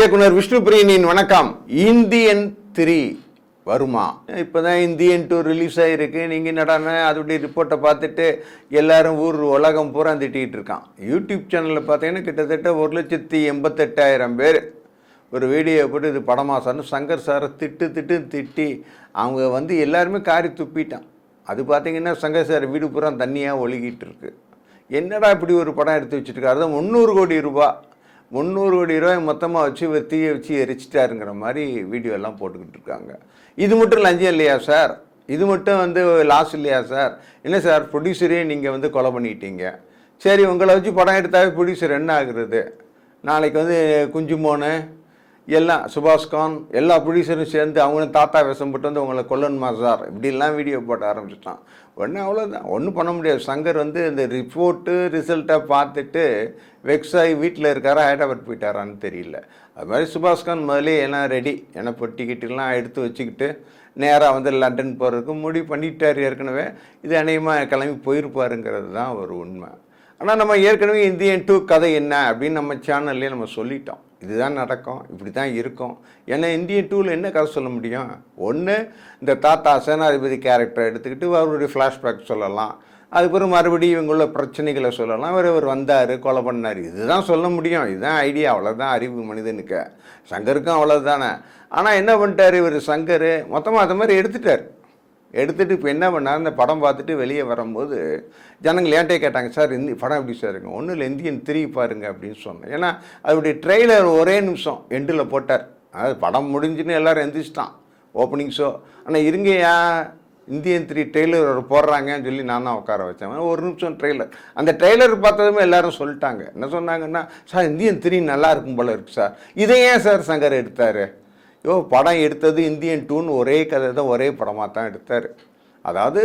இயக்குனர் விஷ்ணு பிரியனின் வணக்கம். Indian three வருமா? இப்போதான் இந்தியன் டூ ரிலீஸ் ஆகிருக்கு நீங்கள் என்னடான அதோடைய ரிப்போர்ட்டை பார்த்துட்டு எல்லாரும் ஊர் உலகம் பூரா திட்டிகிட்டு இருக்கான். யூடியூப் சேனலில் பார்த்தீங்கன்னா கிட்டத்தட்ட ஒரு லட்சத்தி எண்பத்தெட்டாயிரம் பேர் ஒரு வீடியோ போட்டு இது படமா சார்னு சங்கர் சாரை திட்டு திட்டு திட்டி அவங்க வந்து எல்லாருமே காரி துப்பிட்டான். அது பார்த்தீங்கன்னா சங்கர் சார் வீடு பூரா தண்ணியாக ஒழுகிட்டு இருக்கு. என்னடா இப்படி ஒரு படம் எடுத்து வச்சுருக்காரு? முந்நூறு கோடி ரூபாய். முந்நூறு கோடி ரூபாய் மொத்தமாக வச்சு இவர் தீயை வச்சு எரிச்சிட்டாருங்கிற மாதிரி வீடியோ எல்லாம் போட்டுக்கிட்டு இருக்காங்க. இது மட்டும் லஞ்சம் இல்லையா சார்? இது மட்டும் வந்து லாஸ் இல்லையா சார்? என்ன சார்? ப்ரொடியூசரே நீங்கள் வந்து கொலை பண்ணிட்டீங்க. சரி உங்களை வச்சு படம் எடுத்தாவே ப்ரொடியூசர் என்ன ஆகுறது? நாளைக்கு வந்து குஞ்சு மோனு எல்லாம் சுபாஷ்கான் எல்லா ப்ரொடியூசரும் சேர்ந்து அவங்களும் தாத்தா வேஷம் போட்டு வந்து உங்களை கொல்லன் சார் இப்படிலாம் வீடியோ போட ஆரம்பிச்சிட்டான். உடனே அவ்வளோதான் ஒன்றும் பண்ண முடியாது. சங்கர் வந்து இந்த ரிப்போர்ட்டு ரிசல்ட்டை பார்த்துட்டு வெக்ஸ் ஆகி வீட்டில் இருக்காரா ஹைதராபாத் போயிட்டாரான்னு தெரியல. அது மாதிரி சுபாஷ்கான் முதலே எல்லாம் ரெடி ஏன்னா இப்போ டிக்கெட்டுலாம் எடுத்து வச்சுக்கிட்டு நேராக வந்து லண்டன் போகிறதுக்கு முடிவு பண்ணிட்டார் ஏற்கனவே. இது அநேகமாக கிளம்பி போயிருப்பாருங்கிறது தான் ஒரு உண்மை. ஆனால் நம்ம ஏற்கனவே இந்தியன் டூ கதை என்ன அப்படின்னு நம்ம சேனல்லே நம்ம சொல்லிட்டோம். இதுதான் நடக்கும் இப்படி தான் இருக்கும். ஏன்னா இந்தியன் டூவில் என்ன கதை சொல்ல முடியும்? ஒன்று இந்த தாத்தா சேனாதிபதி கேரக்டரை எடுத்துக்கிட்டு அவருடைய ஃப்ளாஷ்பேக் சொல்லலாம். அதுக்கப்புறம் மறுபடியும் இவங்குள்ள பிரச்சனைகளை சொல்லலாம். அவர் இவர் வந்தார் கொலை பண்ணார். இதுதான் சொல்ல முடியும். இதுதான் ஐடியா அவ்வளோதான் அறிவு மனிதனுக்கு. சங்கருக்கும் அவ்வளோதானே ஆனால் என்ன பண்ணிட்டார் இவர்? சங்கர் மொத்தமாக அது மாதிரி எடுத்துட்டார். எடுத்துட்டு இப்போ என்ன பண்ணார் இந்த படம் பார்த்துட்டு வெளியே வரும்போது ஜனங்கள் ஏன்ட்டே கேட்டாங்க சார் இந்த படம் எப்படி சார் இருக்கு? ஒன்றும் இல்லை இந்தியன் திரி பாருங்க அப்படின்னு சொன்னேன். ஏன்னா அதோடைய ட்ரெய்லர் ஒரே நிமிஷம் எண்டில் போட்டார். அதாவது படம் முடிஞ்சுன்னு எல்லாரும் எந்திரிச்சிட்டான் ஓப்பனிங் ஷோ. ஆனால் இருங்கயா இந்தியன் த்ரீ ட்ரெய்லர் போடுறாங்கன்னு சொல்லி நான் தான் உட்கார வச்சேன். ஒரு நிமிஷம் ட்ரெய்லர். அந்த ட்ரெய்லர் பார்த்ததுமே எல்லாரும் சொல்லிட்டாங்க. என்ன சொன்னாங்கன்னா சார் இந்தியன் த்ரீ நல்லா இருக்கும் போல இருக்கு சார். இதை ஏன் சார் சங்கர் எடுத்தார்? யோ படம் எடுத்தது இந்தியன் டூன்னு ஒரே கதை தான் ஒரே படமாக தான் எடுத்தார். அதாவது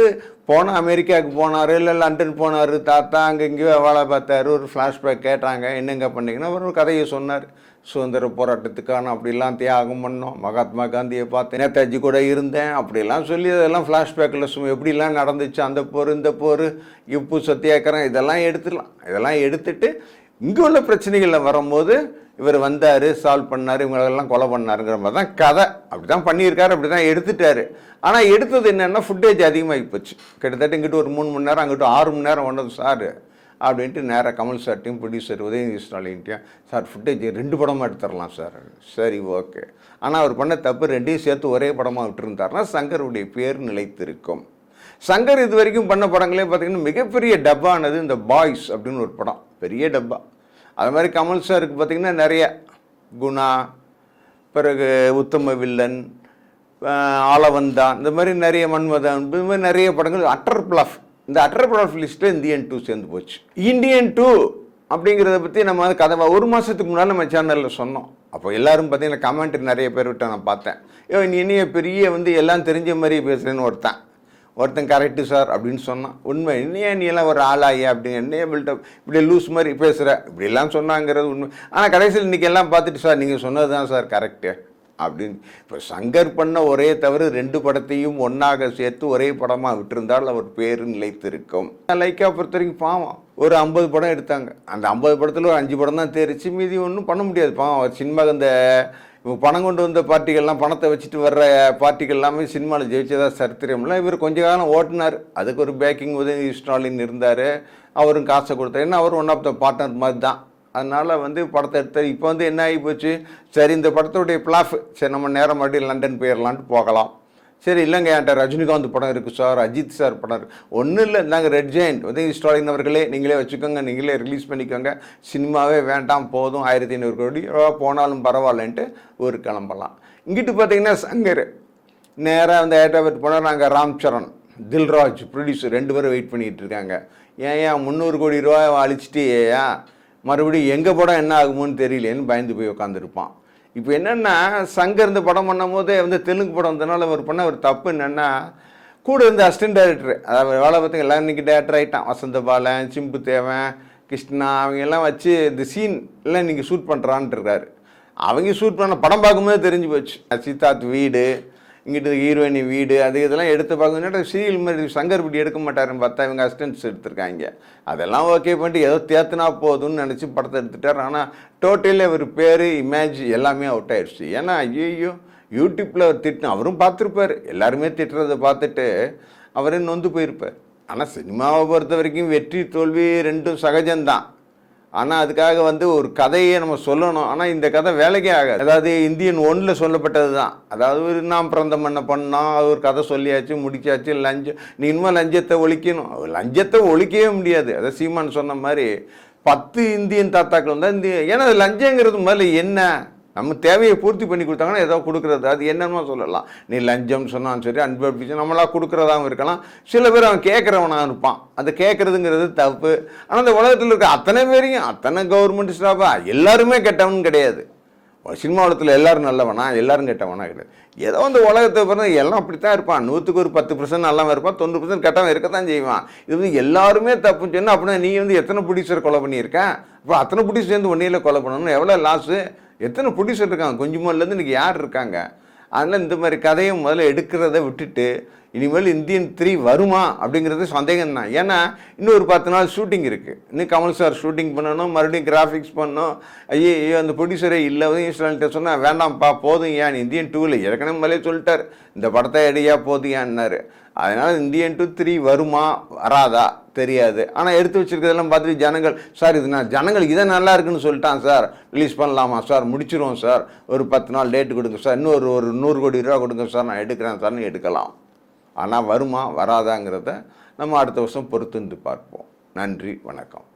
போன அமெரிக்காவுக்கு போனார் இல்லை லண்டன் போனார் தாத்தா அங்கே இங்கேயோ வேலை பார்த்தாரு ஒரு ஃப்ளாஷ்பேக் கேட்டாங்க என்னங்க பண்ணிங்கன்னா ஒரு கதையை சொன்னார். சுதந்திர போராட்டத்துக்கான அப்படிலாம் தியாகம் பண்ணோம் மகாத்மா காந்தியை பார்த்து நேதாஜி கூட இருந்தேன் அப்படிலாம் சொல்லி அதெல்லாம் ஃப்ளாஷ்பேக்கில் சும்மா எப்படிலாம் நடந்துச்சு அந்த போர் இந்த போர் இப்பு சத்தியாக்கிரம் இதெல்லாம் எடுத்துடலாம். இதெல்லாம் எடுத்துட்டு இங்கே உள்ள பிரச்சனைகளில் வரும்போது இவர் வந்தார் சால்வ் பண்ணார் இவங்களெல்லாம் கொலை பண்ணாருங்கிற மாதிரி தான் கதை. அப்படி தான் பண்ணியிருக்காரு அப்படி தான் எடுத்துட்டார். ஆனால் எடுத்தது என்னென்னா ஃபுட்டேஜ் அதிகமாகி போச்சு. கிட்டத்தட்ட இங்கிட்டு ஒரு மூணு மணி நேரம் அங்கிட்ட ஆறு மணி நேரம் ஒன்றது சார் அப்படின்ட்டு நேராக கமல் சார்ட்டையும் ப்ரொடியூசர் உதயநிதி ஸ்டாலின்ட்டையும் சார் ஃபுட்டேஜ் ரெண்டு படமாக எடுத்துடலாம் சார் சரி ஓகே ஆனால் அவர் பண்ண தப்பு ரெண்டையும் சேர்த்து ஒரே படமாக விட்டுருந்தாருன்னா சங்கருடைய பேர் நிலைத்திருக்கும். சங்கர் இது வரைக்கும் பண்ண படங்களே பார்த்தீங்கன்னா மிகப்பெரிய டப்பானது இந்த பாய்ஸ் அப்படின்னு ஒரு படம். பெரிய டப்பா. அது மாதிரி கமல் சாருக்கு பார்த்தீங்கன்னா நிறைய. குணா பிறகு உத்தம வில்லன் ஆலவந்தான் இந்த மாதிரி நிறைய மன்மதன் இந்த மாதிரி நிறைய படங்கள். அட்டர் பிளஃப் இந்த அட்டர் பிளாஃப் லிஸ்ட்டில் இந்தியன் டூ சேர்ந்து போச்சு. இந்தியன் டூ அப்படிங்கிறத பற்றி நம்ம வந்து கதை ஒரு மாதத்துக்கு முன்னால் நம்ம சேனலில் சொன்னோம். அப்போ எல்லாரும் பார்த்தீங்கன்னா கமெண்ட் நிறைய பேர் விட்டு நான் பார்த்தேன். ஐயோ நீ என்னைய பெரிய வந்து எல்லாம் தெரிஞ்ச மாதிரி பேசுகிறேன்னு ஒருத்தன். ஒருத்தன் கரெக்டு சார் அப்படின்னு சொன்னான். உண்மை என்னையா நீ எல்லாம் ஒரு ஆளாயே அப்படின்னு என்னைய பில்டப் இப்படி லூஸ் மாதிரி பேசுகிற இப்படிலாம் சொன்னாங்கிறது உண்மை. ஆனால் கடைசியில் இன்றைக்கி எல்லாம் பார்த்துட்டு சார் நீங்கள் சொன்னது தான் சார் கரெக்டு அப்படின்னு. இப்போ சங்கர் பண்ண ஒரே தவிர ரெண்டு படத்தையும் ஒன்றாக சேர்த்து ஒரே படமாக விட்டிருந்தால் அவர் பேர் நிலைத்திருக்கும். லைக்கா பொறுத்த வரைக்கும் பாவம். ஒரு ஐம்பது படம் எடுத்தாங்க. அந்த ஐம்பது படத்தில் ஒரு அஞ்சு படம் தான் தெரிச்சு. மீதி ஒன்றும் பண்ண முடியாது. பாவம் அவர் இந்த இப்போ பணம் கொண்டு வந்த பார்ட்டிகள்லாம் பணத்தை வச்சுட்டு வர்ற பார்ட்டிகள் எல்லாமே சினிமாவில் ஜெயிச்சதா சரித்திரம்லாம் இவர் கொஞ்ச காலம் ஓட்டினார். அதுக்கு ஒரு பேக்கிங் உதவி ஸ்டாலின் இருந்தார். அவரும் காசை கொடுத்தார். ஏன்னா அவர் ஒன் ஆஃப் த பார்ட்னர் மாதிரி தான். அதனால் வந்து படத்தை எடுத்தார். இப்போ வந்து என்ன ஆகி போச்சு? சரி இந்த படத்துடைய பிளாஃப் சரி நம்ம நேரம் மறுபடியும் லண்டன் போயிடலான்ட்டு போகலாம். சரி இல்லைங்க என்கிட்ட ரஜினிகாந்த் படம் இருக்குது சார் அஜித் சார் படம் இருக்குது ஒன்றும் இல்லை நாங்கள் ரெட் ஜெயின்ட் உதய ஸ்டாலின் அவர்களே நீங்களே வச்சுக்கோங்க நீங்களே ரிலீஸ் பண்ணிக்கோங்க. சினிமாவே வேண்டாம் போதும் ஆயிரத்தி ஐநூறு கோடி ரூபா போனாலும் பரவாயில்லன்ட்டு ஒரு கிளம்பலாம். இங்கிட்டு பார்த்தீங்கன்னா சங்கர். நேராக வந்து ஹைதராபாத் போனால் நாங்கள் ராம் சரண் தில்ராஜ் ப்ரொடியூசர் ரெண்டு பேரும் வெயிட் பண்ணிகிட்டு இருக்காங்க. ஏன் ஏன் முந்நூறு கோடி ரூபாய் அழிச்சிட்டு ஏன்? மறுபடியும் எங்கள் படம் என்ன ஆகுமோன்னு தெரியலேன்னு பயந்து போய் உட்காந்துருப்பான் இப்போ என்னென்னா சங்கர் இந்த படம் பண்ணும் போதே வந்து தெலுங்கு படம் வந்தனால அவர் பண்ண ஒரு தப்பு என்னென்னா கூட இருந்த அசிஸ்டன்ட் டேரக்டர் அதாவது வேலை பார்த்தீங்க எல்லாம் இன்றைக்கி டேரக்டர் ஆகிட்டான் வசந்த பாலன் சிம்பு தேவன் கிருஷ்ணா அவங்க எல்லாம் வச்சு இந்த சீன் எல்லாம் இன்றைக்கி ஷூட் பண்ணுறான்ட்டு இருக்காரு. அவங்க ஷூட் பண்ண படம் பார்க்கும்போது தெரிஞ்சு போச்சு. சித்தார்த் வீடு இங்கிட்டு ஹீரோயினி வீடு அது இதெல்லாம் எடுத்து பார்க்கணுன்னா சீரியல் மாதிரி சங்கர் வீடு எடுக்க மாட்டாருன்னு பார்த்தா இவங்க அசிஸ்டன்ஸ் எடுத்திருக்காங்க. அதெல்லாம் ஓகே பண்ணிட்டு ஏதோ தேத்துனா போதும்னு நினச்சி படத்தை எடுத்துட்டார். ஆனால் டோட்டலி அவர் பேர் இமேஜ் எல்லாமே அவுட் ஆயிடுச்சு. ஏன்னா ஐயோ யூடியூப்பில் அவர் திட்டின அவரும் பார்த்துருப்பார். எல்லாருமே திட்டுறதை பார்த்துட்டு அவரே நொந்து போயிருப்பார். ஆனால் சினிமாவை பொறுத்த வரைக்கும் வெற்றி தோல்வி ரெண்டும் சகஜம்தான். ஆனால் அதுக்காக வந்து ஒரு கதையை நம்ம சொல்லணும். ஆனால் இந்த கதை வேலைக்கே ஆகாது. அதாவது இந்தியன் ஒன்றில் சொல்லப்பட்டது தான் அதாவது ஒரு நாம் பிறந்த மண்ணை பண்ணோம் அது ஒரு கதை சொல்லியாச்சு முடிச்சாச்சு லஞ்சம் நீ இனிமேல் லஞ்சத்தை ஒழிக்கணும். லஞ்சத்தை ஒழிக்கவே முடியாது. அதை சீமான் சொன்ன மாதிரி பத்து இந்தியன் தாத்தாக்கள் தான் இந்த ஏன்னா லஞ்சங்கிறது முதல்ல என்ன? நம்ம தேவையை பூர்த்தி பண்ணி கொடுத்தாங்கன்னா ஏதோ கொடுக்குறது. அது என்னன்னு சொல்லலாம். நீ லஞ்சம் சொன்னாலும் சரி அன்பளிச்சு நம்மளாக கொடுக்குறதாகவும் இருக்கலாம். சில பேர் அவன் கேட்குறவனாக இருப்பான். அது கேட்குறதுங்கிறது தப்பு. ஆனால் அந்த உலகத்தில் இருக்க அத்தனை பேரையும் அத்தனை கவர்மெண்ட் ஸ்டாஃபாக எல்லாருமே கெட்டவன் கிடையாது. சினிமா உலகத்தில் எல்லோரும் நல்லவனா? எல்லோரும் கெட்டவனா கிடையாது. ஏதோ அந்த உலகத்தை பிறந்த எல்லாம் அப்படி தான் இருப்பான். நூற்றுக்கு ஒரு பத்து பர்சன்ட் நல்லவன் இருப்பான் தொண்ணூறு பர்சன்ட் கெட்டவன் இருக்க தான் செய்வான். இது வந்து எல்லாருமே தப்புன்னு சொன்னால் அப்படின்னா நீ வந்து எத்தனை பிடிச்சர் கொலை பண்ணியிருக்க? இப்போ அத்தனை பிடிச்சி சேர்ந்து ஒன்றையில் கொலை பண்ணணும் எவ்வளோ லாஸு எத்தனை ப்ரொடியூசர் இருக்காங்க? கொஞ்சமாலேருந்து இன்றைக்கி யார் இருக்காங்க? அதனால் இந்த மாதிரி கதையை முதல்ல எடுக்கிறத விட்டுட்டு இனிமேல் இந்தியன் த்ரீ வருமா அப்படிங்கிறது சந்தேகம் தான் ஏன்னா இன்னும் ஒரு பத்து நாள் ஷூட்டிங் இருக்குது இன்னும் கமல் சார் ஷூட்டிங் பண்ணணும் மறுபடியும் கிராஃபிக்ஸ் பண்ணணும். ஐயோ ஐயோ அந்த ப்ரொடியூசரே இல்லை. சொல்லிட்டு சொன்னால் வேண்டாம்ப்பா போதும் ஏன்? இந்தியன் டூவில் ஏற்கனவே மேலே சொல்லிட்டார். இந்த படத்தை எடையா போதும் ஏன்னாரு. அதனால் இந்தியன் டூ த்ரீ வருமா? வராதா? தெரியாது. ஆனால் எடுத்து வச்சிருக்கிறதெல்லாம் பார்த்துட்டு ஜனங்கள் சார் இது நான் ஜனங்களுக்கு இதை நல்லா இருக்குன்னு சொல்லிட்டான் சார். ரிலீஸ் பண்ணலாமா சார்? முடிச்சிருவோம் சார். ஒரு பத்து நாள் டேட்டு கொடுங்க சார். இன்னொரு ஒரு நூறு கோடி ரூபா கொடுங்க சார். நான் எடுக்கிறேன் சார்னு எடுக்கலாம். ஆனால் வருமா வராதாங்கிறத நம்ம அடுத்த வருஷம் பொறுத்திருந்து பார்ப்போம். நன்றி வணக்கம்.